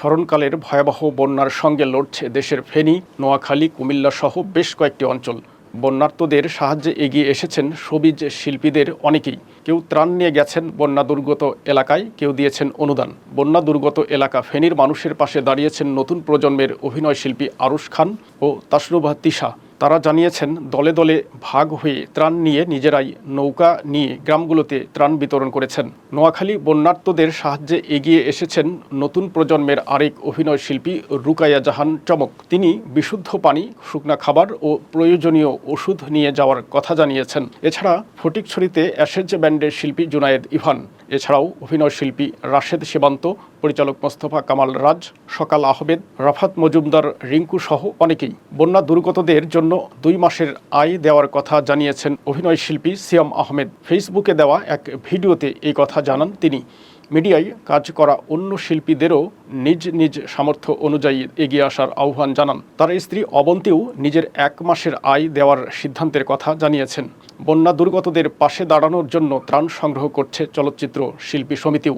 স্মরণকালের ভয়াবহ বন্যার সঙ্গে লড়ছে দেশের ফেনী, নোয়াখালী, কুমিল্লা সহ বেশ কয়েকটি অঞ্চল। বন্যার্তদের সাহায্যে এগিয়ে এসেছেন সবিজ শিল্পীদের অনেকেই। কেউ ত্রাণ নিয়ে গেছেন বন্যা দুর্গত এলাকায়, কেউ দিয়েছেন অনুদান। বন্যা দুর্গত এলাকা ফেনীর মানুষের পাশে দাঁড়িয়েছেন নতুন প্রজন্মের অভিনয় শিল্পী আরুশ খান ও তাসরুভা তিশা। তারা জানিয়েছেন, দলে দলে ভাগ হয়ে ত্রাণ নিয়ে নিজেরাই নৌকা নিয়ে গ্রামগুলোতে ত্রাণ বিতরণ করেছেন। নোয়াখালী বন্যার্তদের সাহায্যে এগিয়ে এসেছেন নতুন প্রজন্মের আরেক অভিনয় শিল্পী রুকাইয়া জাহান চমক। তিনি বিশুদ্ধ পানি, শুকনা খাবার ও প্রয়োজনীয় ওষুধ নিয়ে যাওয়ার কথা জানিয়েছেন। এছাড়া ফটিকছড়িতে অ্যাশেজ ব্যান্ডের শিল্পী জুনায়েদ ইভান। এছাড়াও অভিনয় শিল্পী রাশেদ সেবান্ত পরিচালক মোস্তফা কামাল রাজ, সকাল আহমেদ, রাফাত মজুমদার, রিঙ্কু সহ অনেকেই। বন্যা দুর্গতদের জন্য দুই মাসের আয় দেওয়ার কথা জানিয়েছেন অভিনয় শিল্পী সিয়াম আহমেদ। ফেসবুকে দেওয়া এক ভিডিওতে এই কথা জানান তিনি। মিডিয়ায় কাজ করা অন্য শিল্পীদেরও নিজ নিজ সামর্থ্য অনুযায়ী এগিয়ে আসার আহ্বান জানান। তার স্ত্রী অবন্তীও নিজের এক মাসের আয় দেওয়ার সিদ্ধান্তের কথা জানিয়েছেন। বন্যা দুর্গতদের পাশে দাঁড়ানোর জন্য ত্রাণ সংগ্রহ করছে চলচ্চিত্র শিল্পী সমিতিও।